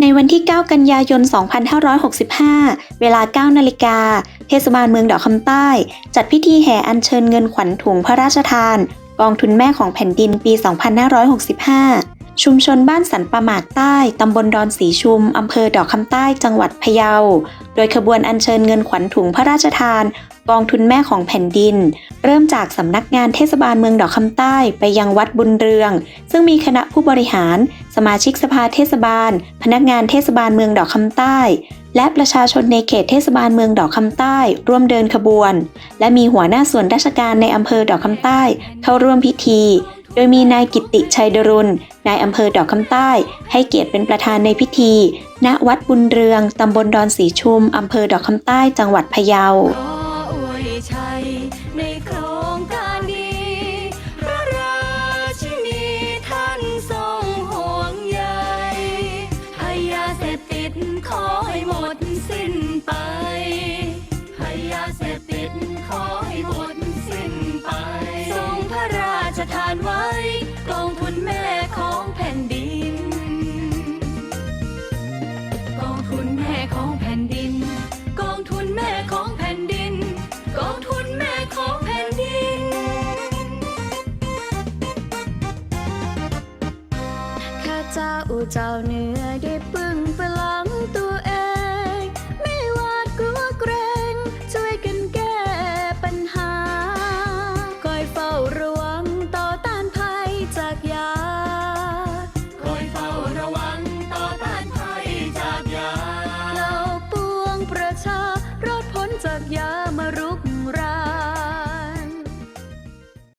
ในวันที่ 9 กันยายน 2565 เวลา 9 นาฬิกา เทศบาลเมืองดอกคำใต้ จัดพิธีแห่อัญเชิญเงินขวัญถุงพระราชทาน กองทุนแม่ของแผ่นดินปี 2565 ชุมชนบ้านสันปะมากใต้ ตำบลดอนสีชุม อำเภอดอกคำใต้ จังหวัดพะเยา โดยขบวนอัญเชิญเงินขวัญถุงพระราชทาน กองทุนแม่ของแผ่นดิน เริ่มจากสำนักงานเทศบาลเมืองดอกคำใต้ไปยังวัดบุญเรือง ซึ่งมีคณะผู้บริหาร สมาชิกสภาเทศบาล พนักงานเทศบาลเมืองดอกคำใต้ และประชาชนในเขตเทศบาลเมืองดอกคำใต้ ร่วมเดินขบวน และมีหัวหน้าส่วนราชการในอำเภอดอกคำใต้ เข้าร่วมพิธี โดยมีนายกิติชัยดรุณนายอำเภอดอกคำใต้ ให้เกียรติเป็นประธานในพิธี ณวัดบุญเรืองตำบลดอนสีชุมอำเภอดอกคำใต้จังหวัดพะเยาขอให้หมดสิ้นไปานไว้ กองทุนแม่ของแผ่นดิน กองทุนแม่ของแผ่นดิน กองทุนแม่ของแผ่นดิน กองทุนแม่ของแผ่นดิน ข้าเจ้าเจ้าเหนือได้ปึ